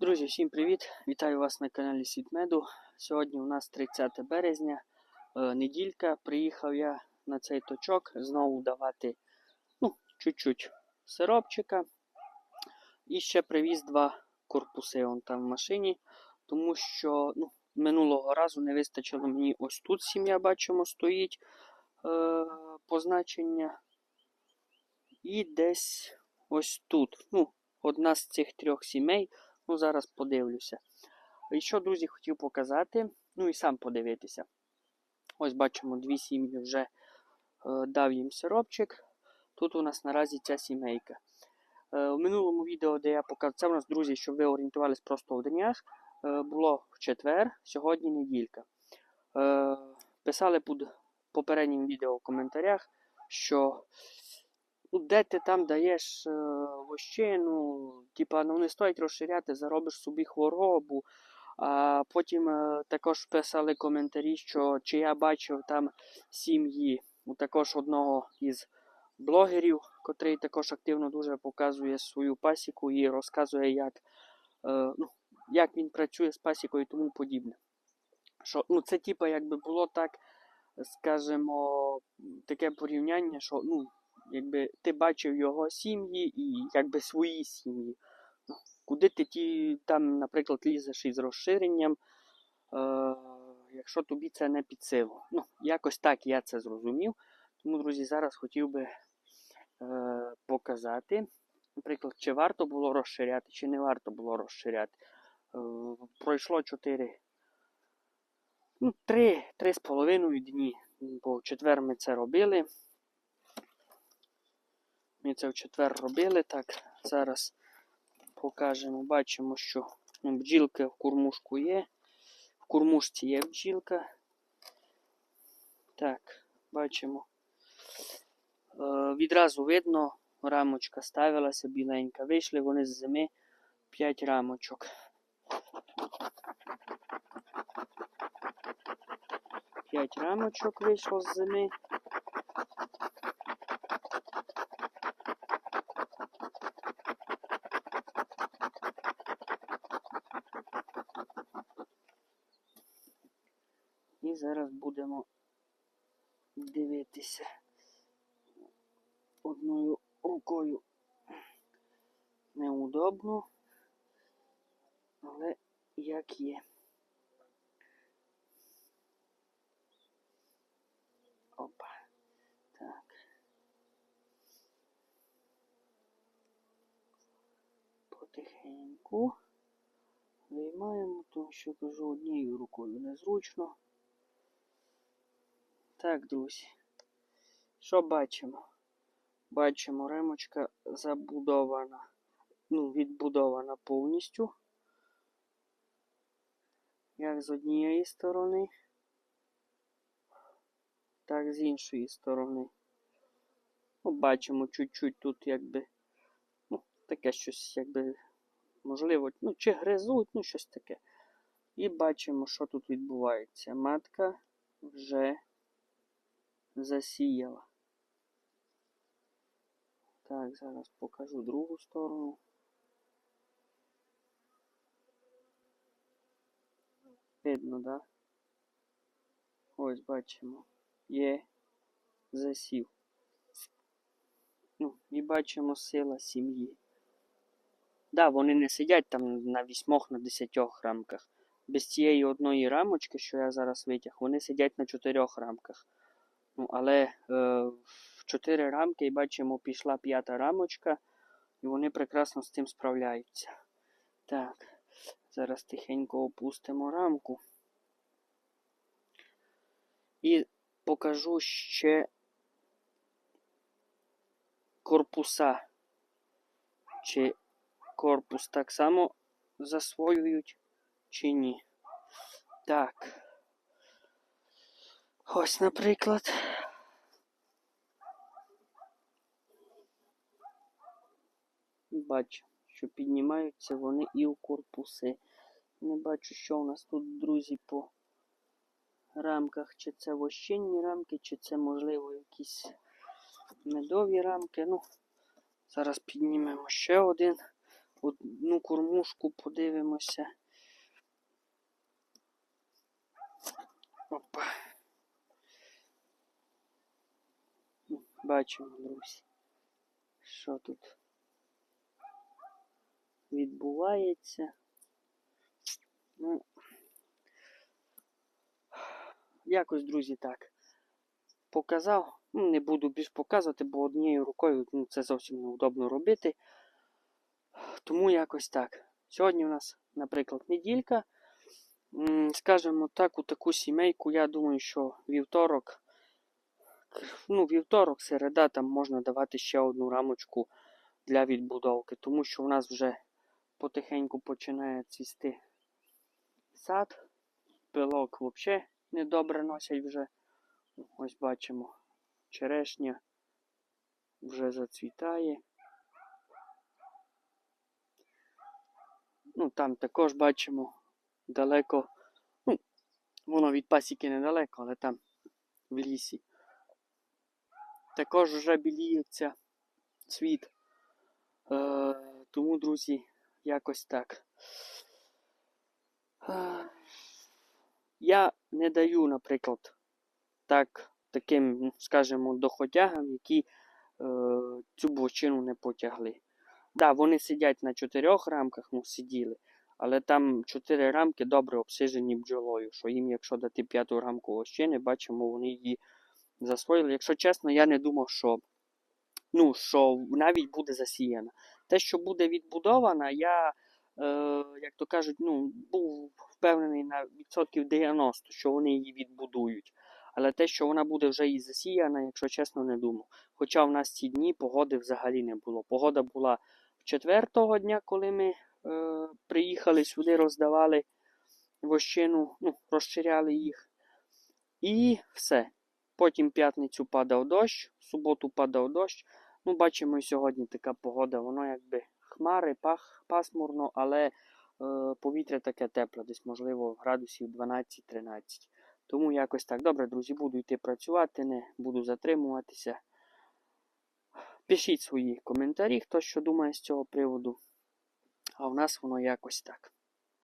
Друзі, всім привіт! Вітаю вас на каналі Світмеду. Сьогодні у нас 30 березня, е, неділька. Приїхав я на цей точок знову давати ну, чуть-чуть сиропчика. І ще привіз два корпуси он там в машині, тому що ну, минулого разу не вистачило мені ось тут сім'я, бачимо, стоїть е, позначення. І десь ось тут. Ну, одна з цих трьох сімей. Ну, зараз подивлюся. І що, друзі, хотів показати, ну і сам подивитися. Ось бачимо, дві сім'ї вже е, дав їм сиропчик. Тут у нас наразі ця сімейка. Е, у минулому відео, де я показав, це у нас, друзі, щоб ви орієнтувалися просто в днях, е, було в четвер, сьогодні неділька. Е, писали під попереднім відео в коментарях, що ну, де ти там даєш е, вощину, типа, ну не стоїть розширяти, заробиш собі хворобу. А потім е, також писали коментарі, що чи я бачив там сім'ї у також одного із блогерів, котрий також активно дуже показує свою пасіку і розказує, як, е, ну, як він працює з пасікою і тому подібне. Що, ну, Це типа, якби було так, скажімо, таке порівняння, що ну, якби ти бачив його сім'ї і якби свої сім'ї. Куди ти ті, там, наприклад, лізеш із розширенням, е, якщо тобі це не під силу. Ну, якось так я це зрозумів. Тому, друзі, зараз хотів би е, показати, наприклад, чи варто було розширяти, чи не варто було розширяти. Е, пройшло 4, ну, 3, 3,5 дні, бо в четвер ми це робили. Ми це в четвер робили. Так, зараз покажемо, бачимо, що бджілки в курмушку є. В курмушці є бджілка. Так, бачимо. Е, відразу видно, рамочка ставилася біленька. Вийшли вони з зими 5 рамочок. П'ять рамочок вийшло з зими. І зараз будемо дивитися одною рукою неудобно, але як є. Опа. Так. Потихеньку виймаємо, тому що кажу однією рукою незручно. Так, друзі. Що бачимо? Бачимо, ремочка забудована, ну, відбудована повністю. Як з однієї сторони, так з іншої сторони. Ну, бачимо чуть-чуть тут якби, ну, таке щось, якби, можливо, ну, чи гризуть, ну, щось таке. І бачимо, що тут відбувається. Матка вже засіяла. Так, зараз покажу другу сторону. Видно, да? Ось бачимо. Є засів. Ну, і бачимо сила сім'ї. Да, вони не сидять там на вісьмох, на десятьох рамках. Без цієї одної рамочки, що я зараз витяг, вони сидять на чотирьох рамках. Ну, але е, в чотири рамки і бачимо, пішла п'ята рамочка, і вони прекрасно з цим справляються. Так, зараз тихенько опустимо рамку. І покажу ще корпуса. Чи корпус так само засвоюють, чи ні. Так. Ось, наприклад. Бачу, що піднімаються вони і у корпуси. Не бачу, що у нас тут, друзі, по рамках. Чи це вощинні рамки, чи це, можливо, якісь медові рамки. Ну, зараз піднімемо ще один. одну кормушку подивимося. Опа. Ну, Бачимо, друзі, що тут відбувається. Ну, якось, друзі, так. Показав. Ну, Не буду більш показувати, бо однією рукою ну, це зовсім неудобно робити. Тому якось так. Сьогодні у нас, наприклад, неділька. М, Скажімо так, у таку сімейку, я думаю, що вівторок, ну, вівторок, середа, там можна давати ще одну рамочку для відбудовки, тому що у нас вже потихеньку починає цвісти сад. Пилок взагалі недобре носять вже. Ось бачимо, черешня вже зацвітає. Ну, там також бачимо далеко. Ну, воно від пасіки недалеко, але там в лісі. Також вже біліється цвіт. Е, тому, друзі, якось так. Е, я не даю, наприклад, так, таким, скажімо, доходягам, які е, цю бочину не потягли. Так, да, вони сидять на чотирьох рамках, ну сиділи, але там чотири рамки добре обсижені бджолою, що їм, якщо дати п'яту рамку ощини, бачимо, вони її засвоїли. Якщо чесно, я не думав, що, ну, що навіть буде засіяна. Те, що буде відбудована, я, е, як то кажуть, ну, був впевнений на відсотків 90, що вони її відбудують. Але те, що вона буде вже і засіяна, якщо чесно, не думав. Хоча в нас ці дні погоди взагалі не було. Погода була четвертого дня, коли ми е, приїхали сюди, роздавали вощину, ну, розширяли їх. І все. Потім п'ятницю падав дощ, в суботу падав дощ. Ну, бачимо, і сьогодні така погода, воно якби хмари, пах, пасмурно, але е, повітря таке тепле, десь, можливо, градусів 12-13. Тому якось так. Добре, друзі, буду йти працювати, не буду затримуватися. Пишіть свої коментарі, хто що думає з цього приводу. А в нас воно якось так.